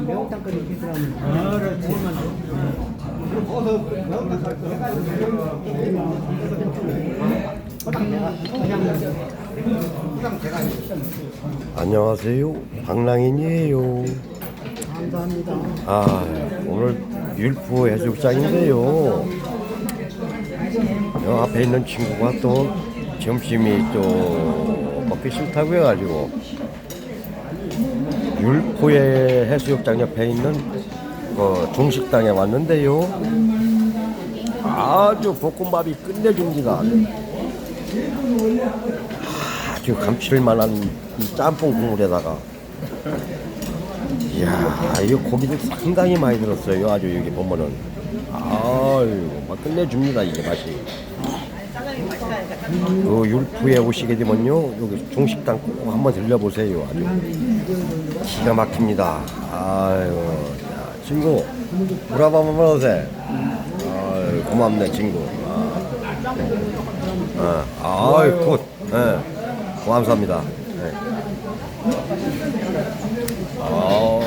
매운탕 끓여. 안녕하세요. 방랑인이에요. 감사합니다. 아, 오늘 율프 해수욕장인데요. 여 앞에 있는 친구가 또 점심이 또 먹기 싫다고 해가지고 율포의 해수욕장 옆에 있는 그 중식당에 왔는데요. 아주 볶음밥이 끝내줍니다. 아주 감칠만한 이 짬뽕 국물에다가 이야, 이 고기들 상당히 많이 들었어요. 아주 여기 보면은. 아유, 막 끝내줍니다, 이게 맛이. 그 율프에 오시게 되면요, 여기 중식당 꼭 한번 들려보세요. 아주 기가 막힙니다. 아유, 야, 친구, 물밥 한번 먹으세요. 아유, 고맙네, 친구. 아, 아, 아유, 굿. 예, 감사합니다. 예. 아.